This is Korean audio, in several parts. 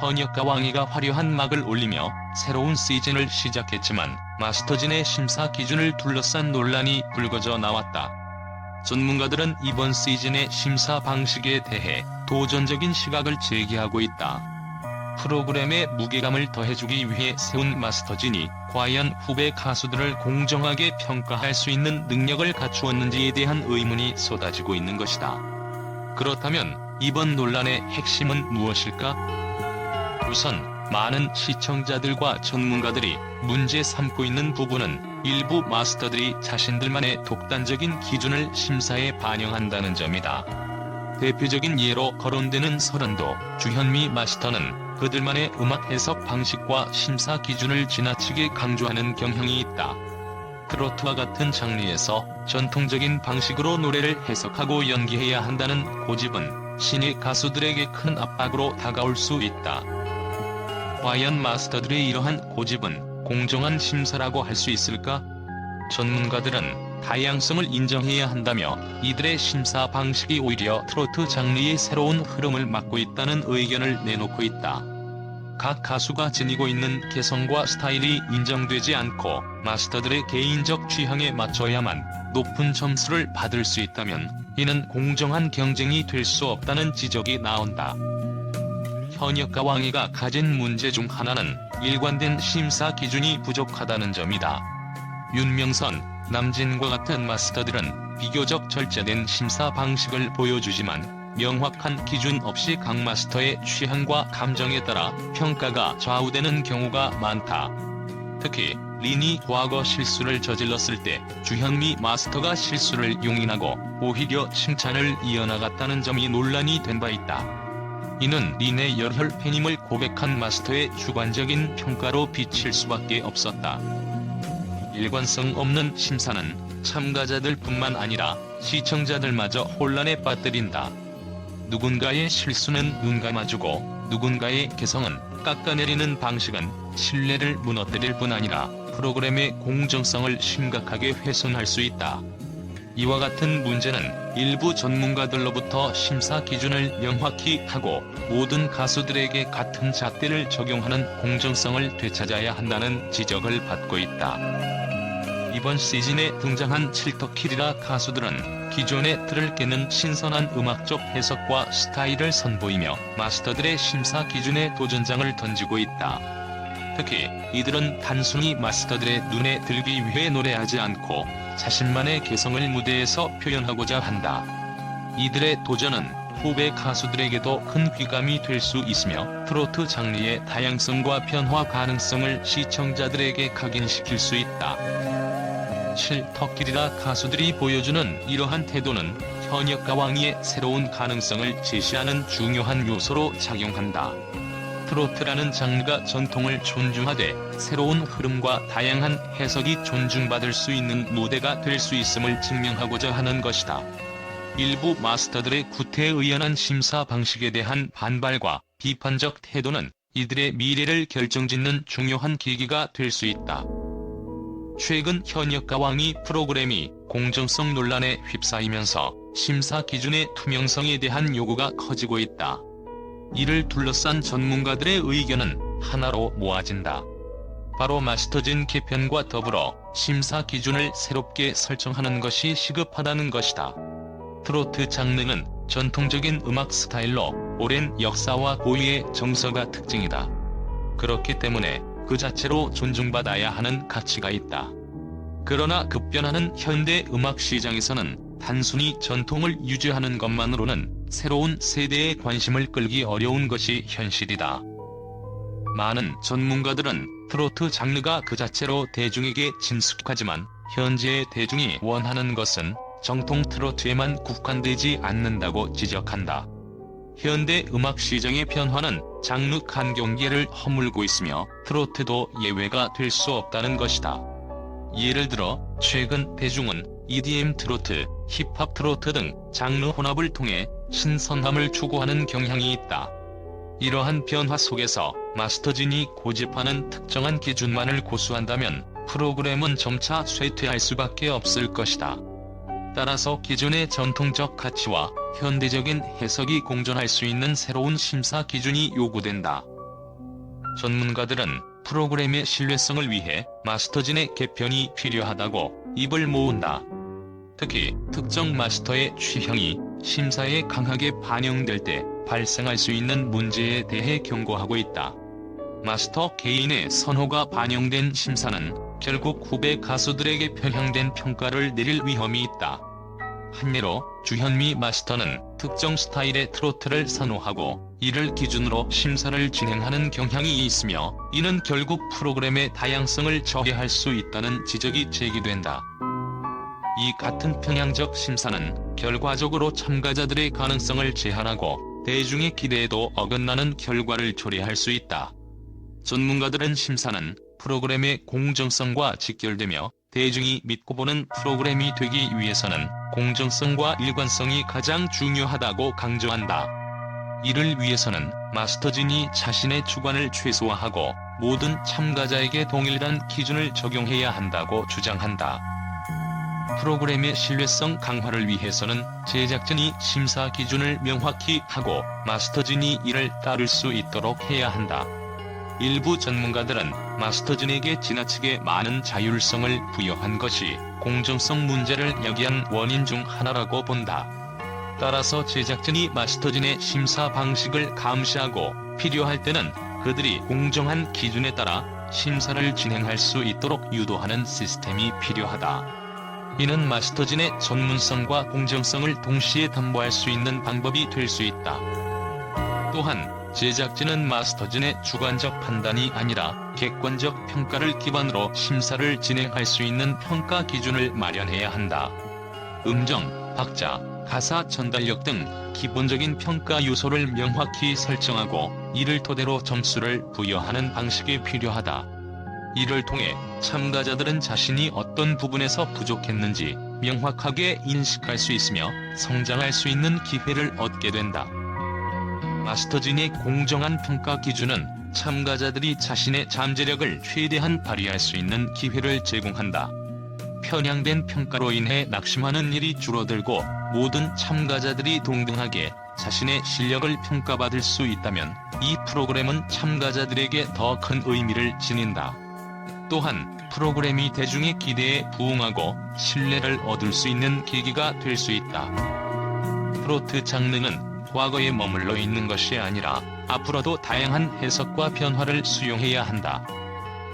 현역과 왕위가 화려한 막을 올리며 새로운 시즌을 시작했지만 마스터진의 심사 기준을 둘러싼 논란이 불거져 나왔다. 전문가들은 이번 시즌의 심사 방식에 대해 도전적인 시각을 제기하고 있다. 프로그램에 무게감을 더해주기 위해 세운 마스터진이 과연 후배 가수들을 공정하게 평가할 수 있는 능력을 갖추었는지에 대한 의문이 쏟아지고 있는 것이다. 그렇다면 이번 논란의 핵심은 무엇일까? 우선 많은 시청자들과 전문가들이 문제 삼고 있는 부분은 일부 마스터들이 자신들만의 독단적인 기준을 심사에 반영한다는 점이다. 대표적인 예로 거론되는 설은도 주현미 마스터는 그들만의 음악 해석 방식과 심사 기준을 지나치게 강조하는 경향이 있다. 트로트와 같은 장르에서 전통적인 방식으로 노래를 해석하고 연기해야 한다는 고집은 신인 가수들에게 큰 압박으로 다가올 수 있다. 과연 마스터들의 이러한 고집은 공정한 심사라고 할 수 있을까? 전문가들은 다양성을 인정해야 한다며 이들의 심사 방식이 오히려 트로트 장르의 새로운 흐름을 막고 있다는 의견을 내놓고 있다. 각 가수가 지니고 있는 개성과 스타일이 인정되지 않고 마스터들의 개인적 취향에 맞춰야만 높은 점수를 받을 수 있다면 이는 공정한 경쟁이 될 수 없다는 지적이 나온다. 현역과 왕위가 가진 문제 중 하나는 일관된 심사 기준이 부족하다는 점이다. 윤명선, 남진과 같은 마스터들은 비교적 절제된 심사 방식을 보여주지만 명확한 기준 없이 각 마스터의 취향과 감정에 따라 평가가 좌우되는 경우가 많다. 특히 린이 과거 실수를 저질렀을 때 주현미 마스터가 실수를 용인하고 오히려 칭찬을 이어나갔다는 점이 논란이 된 바 있다. 이는 린의 열혈 팬임을 고백한 마스터의 주관적인 평가로 비칠 수밖에 없었다. 일관성 없는 심사는 참가자들 뿐만 아니라 시청자들마저 혼란에 빠뜨린다. 누군가의 실수는 눈 감아주고 누군가의 개성은 깎아내리는 방식은 신뢰를 무너뜨릴 뿐 아니라 프로그램의 공정성을 심각하게 훼손할 수 있다. 이와 같은 문제는 일부 전문가들로부터 심사 기준을 명확히 하고 모든 가수들에게 같은 잣대를 적용하는 공정성을 되찾아야 한다는 지적을 받고 있다. 이번 시즌에 등장한 칠터킬이라 가수들은 기존의 틀을 깨는 신선한 음악적 해석과 스타일을 선보이며 마스터들의 심사 기준에 도전장을 던지고 있다. 특히 이들은 단순히 마스터들의 눈에 들기 위해 노래하지 않고 자신만의 개성을 무대에서 표현하고자 한다. 이들의 도전은 후배 가수들에게도 큰 귀감이 될 수 있으며 트로트 장르의 다양성과 변화 가능성을 시청자들에게 각인시킬 수 있다. 7터킬이라 가수들이 보여주는 이러한 태도는 현역과 왕위의 새로운 가능성을 제시하는 중요한 요소로 작용한다. 트로트라는 장르가 전통을 존중하되 새로운 흐름과 다양한 해석이 존중받을 수 있는 무대가 될 수 있음을 증명하고자 하는 것이다. 일부 마스터들의 구태의연한 심사 방식에 대한 반발과 비판적 태도는 이들의 미래를 결정짓는 중요한 계기가 될 수 있다. 최근 현역과 왕위 프로그램이 공정성 논란에 휩싸이면서 심사 기준의 투명성에 대한 요구가 커지고 있다. 이를 둘러싼 전문가들의 의견은 하나로 모아진다. 바로 마스터진 개편과 더불어 심사 기준을 새롭게 설정하는 것이 시급하다는 것이다. 트로트 장르는 전통적인 음악 스타일로 오랜 역사와 고유의 정서가 특징이다. 그렇기 때문에 그 자체로 존중받아야 하는 가치가 있다. 그러나 급변하는 현대 음악 시장에서는 단순히 전통을 유지하는 것만으로는 새로운 세대의 관심을 끌기 어려운 것이 현실이다. 많은 전문가들은 트로트 장르가 그 자체로 대중에게 친숙하지만 현재의 대중이 원하는 것은 정통 트로트에만 국한되지 않는다고 지적한다. 현대 음악 시장의 변화는 장르 간 경계를 허물고 있으며 트로트도 예외가 될 수 없다는 것이다. 예를 들어 최근 대중은 EDM 트로트, 힙합 트로트 등 장르 혼합을 통해 신선함을 추구하는 경향이 있다. 이러한 변화 속에서 마스터진이 고집하는 특정한 기준만을 고수한다면 프로그램은 점차 쇠퇴할 수밖에 없을 것이다. 따라서 기존의 전통적 가치와 현대적인 해석이 공존할 수 있는 새로운 심사 기준이 요구된다. 전문가들은 프로그램의 신뢰성을 위해 마스터진의 개편이 필요하다고 입을 모은다. 특히 특정 마스터의 취향이 심사에 강하게 반영될 때 발생할 수 있는 문제에 대해 경고하고 있다. 마스터 개인의 선호가 반영된 심사는 결국 후배 가수들에게 편향된 평가를 내릴 위험이 있다. 한 예로 주현미 마스터는 특정 스타일의 트로트를 선호하고 이를 기준으로 심사를 진행하는 경향이 있으며 이는 결국 프로그램의 다양성을 저해할 수 있다는 지적이 제기된다. 이 같은 평양적 심사는 결과적으로 참가자들의 가능성을 제한하고 대중의 기대에도 어긋나는 결과를 초래할 수 있다. 전문가들은 심사는 프로그램의 공정성과 직결되며 대중이 믿고 보는 프로그램이 되기 위해서는 공정성과 일관성이 가장 중요하다고 강조한다. 이를 위해서는 마스터진이 자신의 주관을 최소화하고 모든 참가자에게 동일한 기준을 적용해야 한다고 주장한다. 프로그램의 신뢰성 강화를 위해서는 제작진이 심사 기준을 명확히 하고 마스터진이 이를 따를 수 있도록 해야 한다. 일부 전문가들은 마스터진에게 지나치게 많은 자율성을 부여한 것이 공정성 문제를 야기한 원인 중 하나라고 본다. 따라서 제작진이 마스터진의 심사 방식을 감시하고 필요할 때는 그들이 공정한 기준에 따라 심사를 진행할 수 있도록 유도하는 시스템이 필요하다. 이는 마스터진의 전문성과 공정성을 동시에 담보할 수 있는 방법이 될 수 있다. 또한 제작진은 마스터진의 주관적 판단이 아니라 객관적 평가를 기반으로 심사를 진행할 수 있는 평가 기준을 마련해야 한다. 음정, 박자, 가사 전달력 등 기본적인 평가 요소를 명확히 설정하고 이를 토대로 점수를 부여하는 방식이 필요하다. 이를 통해 참가자들은 자신이 어떤 부분에서 부족했는지 명확하게 인식할 수 있으며 성장할 수 있는 기회를 얻게 된다. 마스터진의 공정한 평가 기준은 참가자들이 자신의 잠재력을 최대한 발휘할 수 있는 기회를 제공한다. 편향된 평가로 인해 낙심하는 일이 줄어들고 모든 참가자들이 동등하게 자신의 실력을 평가받을 수 있다면 이 프로그램은 참가자들에게 더 큰 의미를 지닌다. 또한 프로그램이 대중의 기대에 부응하고 신뢰를 얻을 수 있는 계기가 될 수 있다. 트로트 장르는 과거에 머물러 있는 것이 아니라 앞으로도 다양한 해석과 변화를 수용해야 한다.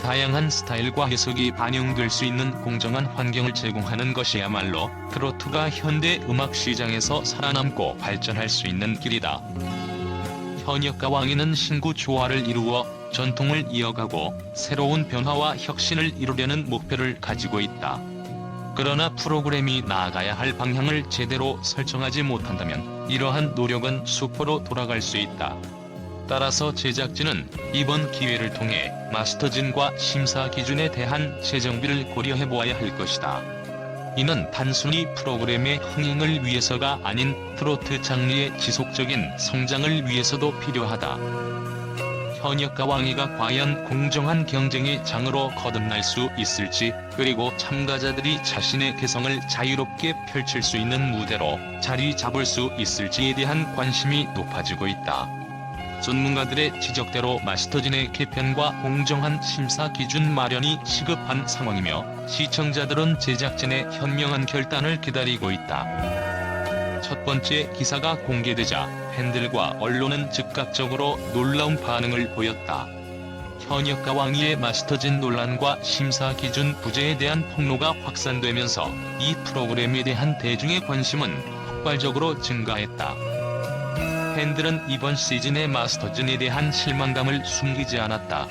다양한 스타일과 해석이 반영될 수 있는 공정한 환경을 제공하는 것이야말로 트로트가 현대 음악 시장에서 살아남고 발전할 수 있는 길이다. 현역과 왕이는 신구 조화를 이루어 전통을 이어가고 새로운 변화와 혁신을 이루려는 목표를 가지고 있다. 그러나 프로그램이 나아가야 할 방향을 제대로 설정하지 못한다면 이러한 노력은 수포로 돌아갈 수 있다. 따라서 제작진은 이번 기회를 통해 마스터진과 심사 기준에 대한 재정비를 고려해 보아야 할 것이다. 이는 단순히 프로그램의 흥행을 위해서가 아닌 트로트 장르의 지속적인 성장을 위해서도 필요하다. 현역과 왕이가 과연 공정한 경쟁의 장으로 거듭날 수 있을지 그리고 참가자들이 자신의 개성을 자유롭게 펼칠 수 있는 무대로 자리 잡을 수 있을지에 대한 관심이 높아지고 있다. 전문가들의 지적대로 마스터진의 개편과 공정한 심사 기준 마련이 시급한 상황이며 시청자들은 제작진의 현명한 결단을 기다리고 있다. 첫 번째 기사가 공개되자 팬들과 언론은 즉각적으로 놀라운 반응을 보였다. 현역과 왕위의 마스터진 논란과 심사 기준 부재에 대한 폭로가 확산되면서 이 프로그램에 대한 대중의 관심은 폭발적으로 증가했다. 팬들은 이번 시즌의 마스터진에 대한 실망감을 숨기지 않았다.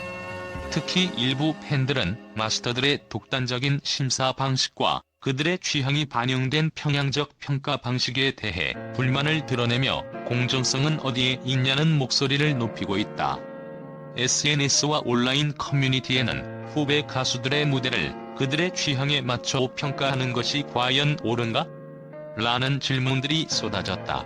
특히 일부 팬들은 마스터들의 독단적인 심사 방식과 그들의 취향이 반영된 평양적 평가 방식에 대해 불만을 드러내며 공정성은 어디에 있냐는 목소리를 높이고 있다. SNS와 온라인 커뮤니티에는 후배 가수들의 무대를 그들의 취향에 맞춰 평가하는 것이 과연 옳은가? 라는 질문들이 쏟아졌다.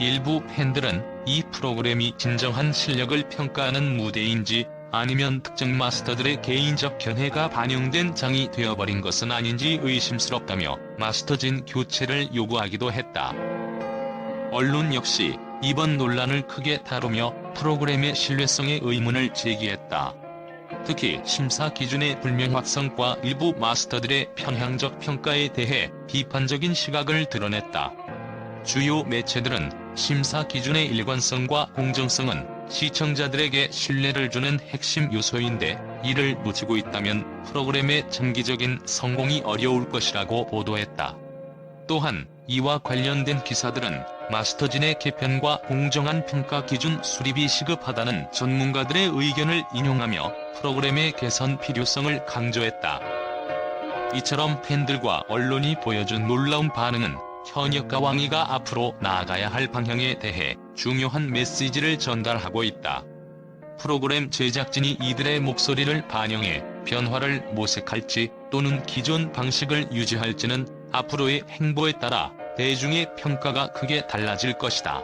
일부 팬들은 이 프로그램이 진정한 실력을 평가하는 무대인지 아니면 특정 마스터들의 개인적 견해가 반영된 장이 되어버린 것은 아닌지 의심스럽다며 마스터진 교체를 요구하기도 했다. 언론 역시 이번 논란을 크게 다루며 프로그램의 신뢰성에 의문을 제기했다. 특히 심사 기준의 불명확성과 일부 마스터들의 편향적 평가에 대해 비판적인 시각을 드러냈다. 주요 매체들은 심사 기준의 일관성과 공정성은 시청자들에게 신뢰를 주는 핵심 요소인데 이를 놓치고 있다면 프로그램의 장기적인 성공이 어려울 것이라고 보도했다. 또한 이와 관련된 기사들은 마스터진의 개편과 공정한 평가 기준 수립이 시급하다는 전문가들의 의견을 인용하며 프로그램의 개선 필요성을 강조했다. 이처럼 팬들과 언론이 보여준 놀라운 반응은 현역과 왕이가 앞으로 나아가야 할 방향에 대해 중요한 메시지를 전달하고 있다. 프로그램 제작진이 이들의 목소리를 반영해 변화를 모색할지 또는 기존 방식을 유지할지는 앞으로의 행보에 따라 대중의 평가가 크게 달라질 것이다.